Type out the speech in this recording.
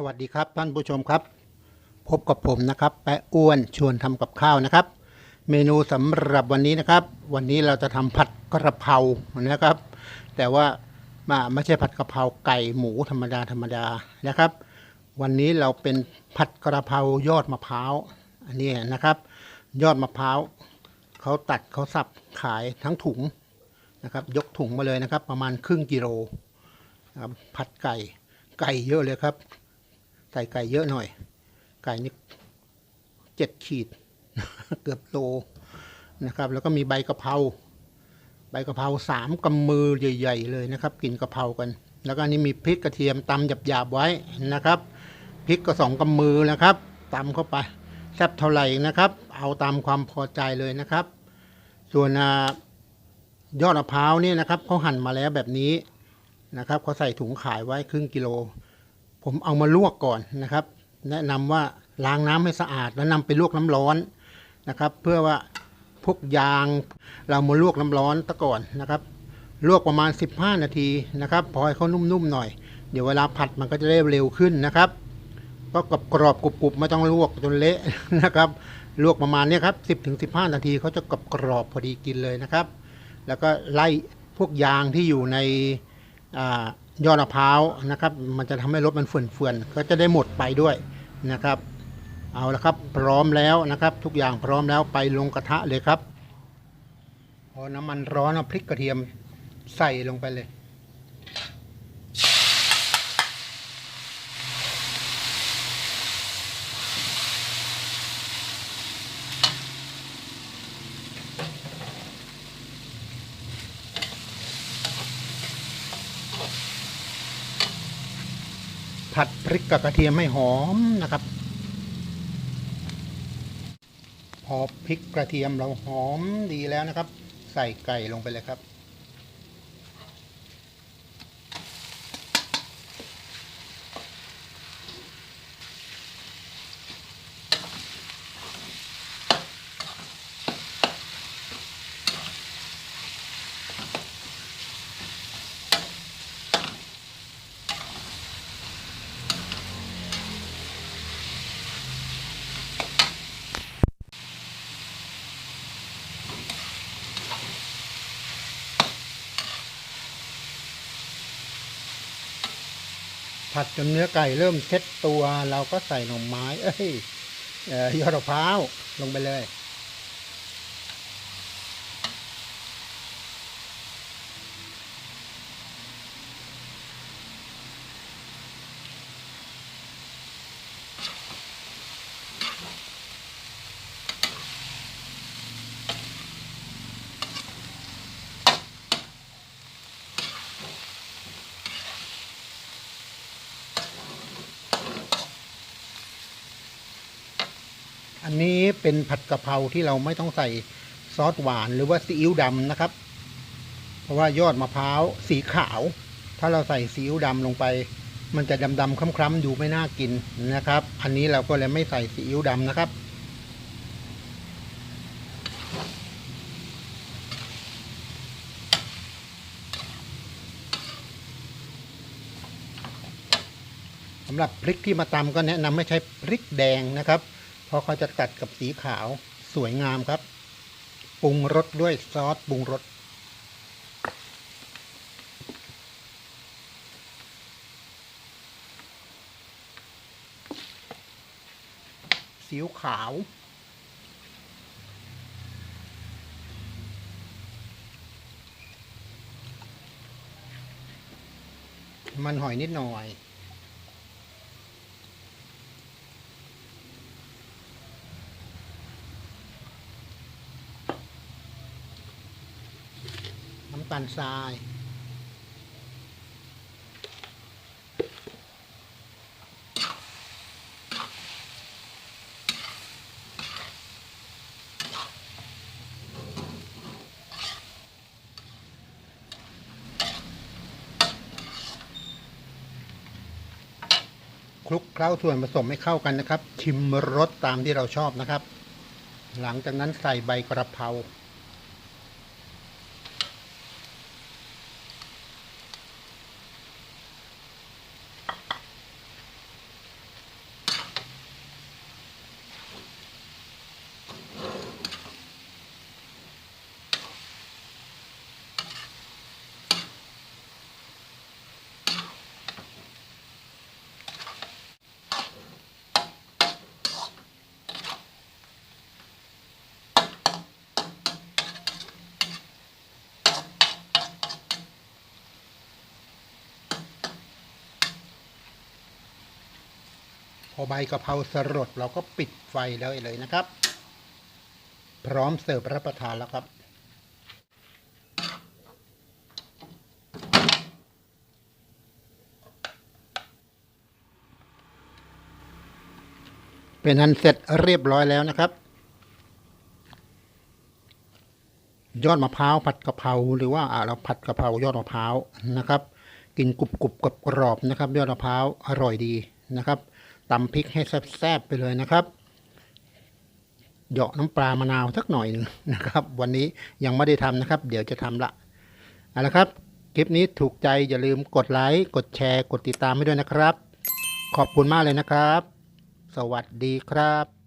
สวัสดีครับท่านผู้ชมครับ พบกับผมนะครับ แปะอ้วนชวนทำกับข้าวนะครับ เมนูสำหรับวันนี้นะครับ วันนี้เราจะทำผัดกระเพรานะครับ แต่ว่ามาไม่ใช่ผัดกระเพราไก่หมูธรรมดาธรรมดานะครับ วันนี้เราเป็นผัดกระเพรายอดมะพร้าวอันนี้นะครับ ยอดมะพร้าวเขาตัดเขาสับขายทั้งถุงนะครับ ยกถุงมาเลยนะครับ ประมาณครึ่งกิโลนะครับผัดไก่ไก่เยอะเลยครับ ใส่ไก่เยอะหน่อย ไก่นี่เจ็ดขีด เกือบโลนะครับ แล้วก็มีใบกะเพราใบกะเพราสามกำมือใหญ่ ๆ เลยนะครับ กินกะเพรากัน แล้วก็นี่มีพริกกระเทียมตำหยาบๆไว้นะครับพริกก็สองกำมือนะครับตำเข้าไปแซ่บเท่าไหร่นะครับ เอาตามความพอใจเลยนะครับ ส่วนยอดมะพร้าวนี่นะครับเขาหั่นมาแล้วแบบนี้นะครับเขาใส่ถุงขายไว้ครึ่งกิโล ผมเอามาลวกก่อนนะครับ แนะนำว่าล้างน้ำให้สะอาดแล้วนำไปลวกน้ำร้อนนะครับ เพื่อว่าพวกยางเรามาลวกน้ำร้อนตะก่อนนะครับ ลวกประมาณ 15 นาทีนะครับพอให้เขานุ่มๆหน่อย เดี๋ยวเวลาผัดมันก็จะได้เร็วขึ้นนะครับก็กรอบกรอบๆกรุบๆไม่ต้องลวกจนเละนะครับ ลวกประมาณนี้ครับ 10ถึง15 นาทีเขาจะกรอบกรอบพอดีกินเลยนะครับ แล้วก็ไล่พวกยางที่อยู่ในอา ยอดมะพร้าวนะครับ มันจะทำให้รสมันเฟื่อนๆก็จะได้หมดไปด้วยนะครับ เอาละครับพร้อมแล้วนะครับ ทุกอย่างพร้อมแล้วไปลงกระทะเลยครับพอน้ำมันร้อนเอาพริกกระเทียมใส่ลงไปเลย ผัดพริกกับกระเทียมให้หอมนะครับ พอพริกกระเทียมเราหอมดีแล้วนะครับ ใส่ไก่ลงไปเลยครับ ผัดจนเนื้อไก่เริ่มเช็ดตัว เราก็ใส่หน่อไม้ เอ้ยยอดมะพร้าวลงไปเลย อันนี้เป็นผัดกะเพราที่เราไม่ต้องใส่ซอสหวานหรือว่าซีอิ๊วดำนะครับ เพราะว่ายอดมะพร้าวสีขาว ถ้าเราใส่ซีอิ๊วดำลงไป มันจะดำๆคล้ำๆดูไม่น่ากินนะครับ อันนี้เราก็เลยไม่ใส่ซีอิ๊วดำนะครับสำหรับพริกที่มาตำก็แนะนำไม่ใช้พริกแดงนะครับ เพราะเขาจะตัดกับสีขาวสวยงามครับ ปรุงรสด้วยซอสปรุงรสสีอิ๊วขาว มันหอยนิดหน่อยำตาลทราย คลุกเคล้าส่วนผสมให้เข้ากันนะครับ ชิมรสตามที่เราชอบนะครับ หลังจากนั้นใส่ใบกระเพรา อใบกะเพราสลดเราก็ปิดไฟแล้วเลยนะครับ พร้อมเสิร์ฟรับประทานแล้วครับ เป็นอันเสร็จเรียบร้อยแล้วนะครับ ยอดมะพร้าวผัดกะเพราหรือว่าเราผัดกะเพรายอดมะพร้าวนะครับ กินกรุบกรุบกรอบนะครับ ยอดมะพร้าวอร่อยดีนะครับ ตำพริกให้แซ่บๆไปเลยนะครับเหยาะน้ำปลามะนาวสักหน่อยหนึ่งนะครับ วันนี้ยังไม่ได้ทำนะครับ เดี๋ยวจะทำละเอาละครับ คลิปนี้ถูกใจอย่าลืมกดไลค์กดแชร์ กดติดตามให้ด้วยนะครับ ขอบคุณมากเลยนะครับ สวัสดีครับ